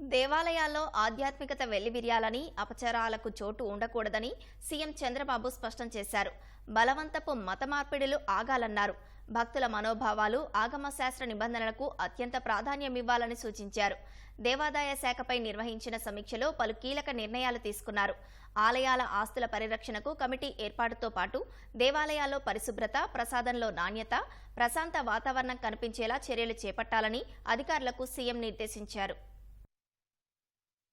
దేవాలయాల్లో ఆధ్యాత్మికత వెల్లివిరియాలని అపచారాలకు చోటు ఉండకూడదని సీఎం చంద్రబాబు స్పష్టం చేశారు. బలవంతపు మత మార్పిడులు ఆగాలన్నారు. భక్తుల మనోభావాలు ఆగమ శాస్త్ర నిబంధనలకు అత్యంత ప్రాధాన్యమివ్వాలని సూచించారు. దేవాదాయ శాఖపై నిర్వహించిన సమీక్షలో పలు కీలక నిర్ణయాలు తీసుకున్నారు. ఆలయాల ఆస్తుల పరిరక్షణకు కమిటీ ఏర్పాటుతో పాటు దేవాలయాల్లో పరిశుభ్రత ప్రసాదంలో నాణ్యత ప్రశాంత వాతావరణం కనిపించేలా చర్యలు చేపట్టాలని అధికారులకు సీఎం నిర్దేశించారు.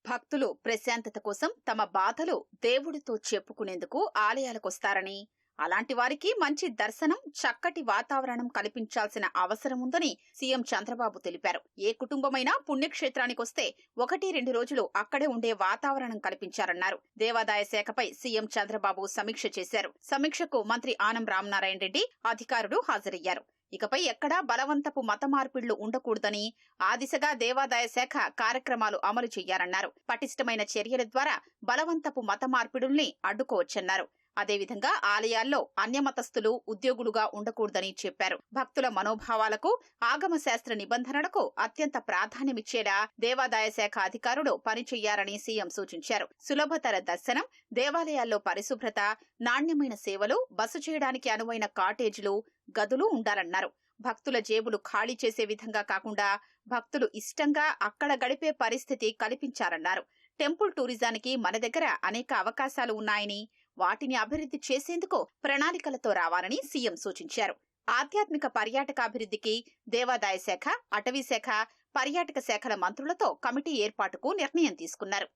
భక్తులు ప్రశాంతత కోసం తమ బాధలు దేవుడితో చెప్పుకునేందుకు ఆలయాలకొస్తారని. అలాంటి వారికి మంచి దర్శనం చక్కటి వాతావరణం కల్పించాల్సిన అవసరం ఉందని సీఎం చంద్రబాబు తెలిపారు. ఏ కుటుంబమైనా పుణ్యక్షేత్రానికొస్తే ఒకటి రెండు రోజులు అక్కడే ఉండే వాతావరణం కల్పించారన్నారు. దేవాదాయ శాఖపై సీఎం చంద్రబాబు సమీక్ష చేశారు. సమీక్షకు మంత్రి ఆనం రామనారాయణ రెడ్డి అధికారులు హాజరయ్యారు. ఇకపై ఎక్కడా బలవంతపు మత మార్పిళ్ళు ఉండకూడదని ఆ దిశగా దేవాదాయ శాఖ కార్యక్రమాలు అమలు చేయాలన్నారు పటిష్టమైన చర్యల ద్వారా బలవంతపు మత మార్పిడుల్ని అడ్డుకోవచ్చన్నారు. అదేవిధంగా ఆలయాల్లో అన్యమతస్థులు ఉద్యోగులుగా ఉండకూడదని చెప్పారు. భక్తుల మనోభావాలకు ఆగమ శాస్త్ర నిబంధనలకు అత్యంత ప్రాధాన్యమిచ్చేలా దేవాదాయ శాఖ అధికారులు పనిచేయాలని సీఎం సూచించారు. సులభతర దర్శనం దేవాలయాల్లో పరిశుభ్రత నాణ్యమైన సేవలు బస చేయడానికి అనువైన కాటేజీలు గదులు ఉండాలన్నారు. భక్తుల జేబులు ఖాళీ చేసే విధంగా కాకుండా భక్తులు ఇష్టంగా అక్కడ గడిపే పరిస్థితి కల్పించారన్నారు. టెంపుల్ టూరిజానికి మన దగ్గర అనేక అవకాశాలు ఉన్నాయని వాటిని అభివృద్ధి చేసేందుకు ప్రణాళికలతో రావాలని సీఎం సూచించారు. ఆధ్యాత్మిక పర్యాటకాభివృద్ధికి దేవాదాయ శాఖ అటవీ శాఖ పర్యాటక శాఖల మంత్రులతో కమిటీ ఏర్పాటుకు నిర్ణయం తీసుకున్నారు.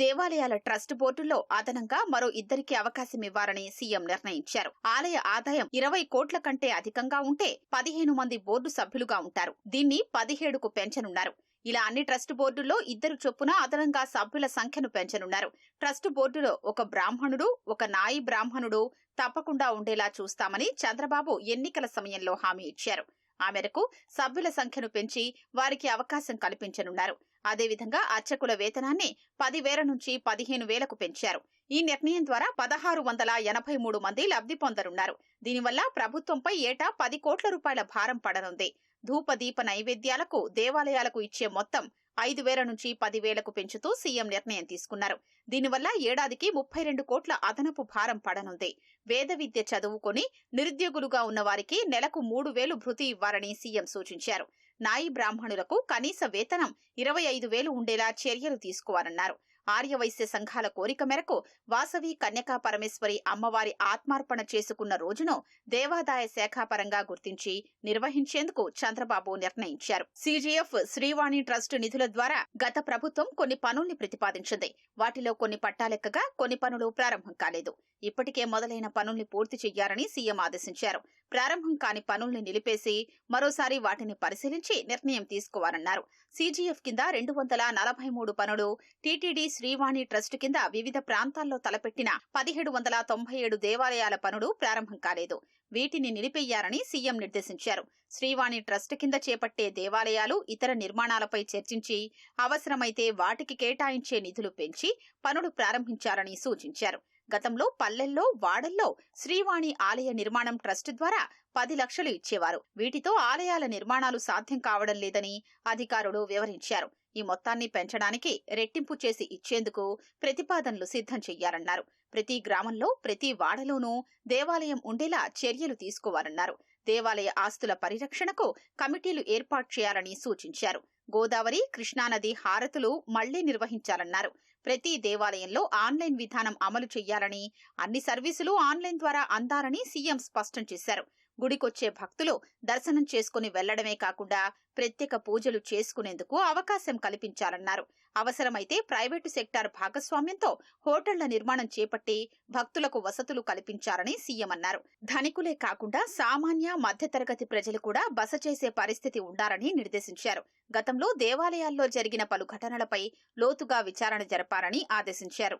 దేవాలయాల ట్రస్ట్ బోర్డుల్లో అదనంగా మరో ఇద్దరికి అవకాశం ఇవ్వాలని సీఎం నిర్ణయించారు. ఆలయ ఆదాయం ఇరవై కోట్ల కంటే అధికంగా ఉంటే పదిహేను మంది బోర్డు సభ్యులుగా ఉంటారు. దీన్ని పదిహేడుకు పెంచనున్నారు. ఇలా అన్ని ట్రస్ట్ బోర్డుల్లో ఇద్దరు చొప్పున అదనంగా సభ్యుల సంఖ్యను పెంచనున్నారు. ట్రస్ట్ బోర్డులో ఒక బ్రాహ్మణుడు ఒక నాయి బ్రాహ్మణుడు తప్పకుండా ఉండేలా చూస్తామని చంద్రబాబు ఎన్నికల సమయంలో హామీ ఇచ్చారు. ఆ మేరకు సభ్యుల సంఖ్యను పెంచి వారికి అవకాశం కల్పించనున్నారు. అదేవిధంగా అర్చకుల వేతనాన్ని పదివేల నుంచి పదిహేను వేలకు పెంచారు. ఈ నిర్ణయం ద్వారా పదహారు వందల ఎనభై మూడు మంది లబ్ధి పొందనున్నారు. దీనివల్ల ప్రభుత్వంపై ఏటా పది కోట్ల రూపాయల భారం పడనుంది. ధూప దీప నైవేద్యాలకు దేవాలయాలకు ఇచ్చే మొత్తం ఐదు వేల నుంచి పదివేలకు పెంచుతూ సీఎం నిర్ణయం తీసుకున్నారు. దీనివల్ల ఏడాదికి ముప్పై రెండు కోట్ల అదనపు భారం పడనుంది. వేద విద్య చదువుకొని నిరుద్యోగులుగా ఉన్న వారికి నెలకు మూడు వేలు భృతి ఇవ్వాలని సీఎం సూచించారు. నాయి బ్రాహ్మణులకు కనీస వేతనం ఇరవై ఐదు వేలు ఉండేలా చర్యలు తీసుకోవాలన్నారు. ఆర్యవైశ్య సంఘాల కోరిక మేరకు వాసవి కన్యకా పరమేశ్వరి అమ్మవారి ఆత్మార్పణ చేసుకున్న రోజును దేవాదాయ శాఖ పరంగా గుర్తించి నిర్వహించేందుకు చంద్రబాబు నిర్ణయించారు. సీజీఎఫ్ శ్రీవాణి ట్రస్ట్ నిధుల ద్వారా గత ప్రభుత్వం కొన్ని పనుల్ని ప్రతిపాదించింది. వాటిలో కొన్ని పట్టాలెక్కగా కొన్ని పనులు ప్రారంభం కాలేదు. ఇప్పటికే మొదలైన పనుల్ని పూర్తి చేయాలని సీఎం ఆదేశించారు. ప్రారంభం కాని పనుల్ని నిలిపేసి మరోసారి వాటిని పరిశీలించి నిర్ణయం తీసుకోవాలన్నారు. సీజీఎఫ్ కింద రెండు వందల నలభై మూడు పనులు టీటీడీ శ్రీవాణి ట్రస్ట్ కింద వివిధ ప్రాంతాల్లో తలపెట్టిన పదిహేడు వందల తొంభై ఏడు దేవాలయాల పనులు ప్రారంభం కాలేదు. వీటిని నిలిపేయాలని సీఎం నిర్దేశించారు. శ్రీవాణి ట్రస్ట్ కింద చేపట్టే దేవాలయాలు ఇతర నిర్మాణాలపై చర్చించి అవసరమైతే వాటికి కేటాయించే నిధులు పెంచి పనులు ప్రారంభించాలని సూచించారు. గతంలో పల్లెల్లో వాడల్లో శ్రీవాణి ఆలయ నిర్మాణం ట్రస్ట్ ద్వారా పది లక్షలు ఇచ్చేవారు. వీటితో ఆలయాల నిర్మాణాలు సాధ్యం కావడం లేదని అధికారులు వివరించారు. ఈ మొత్తాన్ని పెంచడానికి రెట్టింపు చేసి ఇచ్చేందుకు ప్రతిపాదనలు సిద్ధం చెయ్యాలన్నారు ప్రతి గ్రామంలో ప్రతి వాడలోనూ దేవాలయం ఉండేలా చర్యలు తీసుకోవాలన్నారు. దేవాలయ ఆస్తుల పరిరక్షణకు కమిటీలు ఏర్పాటు చేయాలని సూచించారు. గోదావరి కృష్ణానది హారతులు మళ్ళీ నిర్వహించాలన్నారు. ప్రతి దేవాలయంలో ఆన్లైన్ విధానం అమలు చేయాలని అన్ని సర్వీసులు ఆన్లైన్ ద్వారా అందాలని సీఎం స్పష్టం చేశారు. గుడికొచ్చే భక్తులు దర్శనం చేసుకుని వెళ్ళడమే కాకుండా ప్రత్యేక పూజలు చేసుకునేందుకు అవకాశం కల్పించాలన్నారు అవసరమైతే ప్రైవేటు సెక్టార్ భాగస్వామ్యంతో హోటళ్ళ నిర్మాణం చేపట్టి భక్తులకు వసతులు కల్పించాలని సీఎం అన్నారు. ధనికులే కాకుండా సామాన్య మధ్యతరగతి ప్రజలు కూడా బస చేసే పరిస్థితి ఉండాలని నిర్దేశించారు. గతంలో దేవాలయాల్లో జరిగిన పలు ఘటనలపై లోతుగా విచారణ జరపాలని ఆదేశించారు.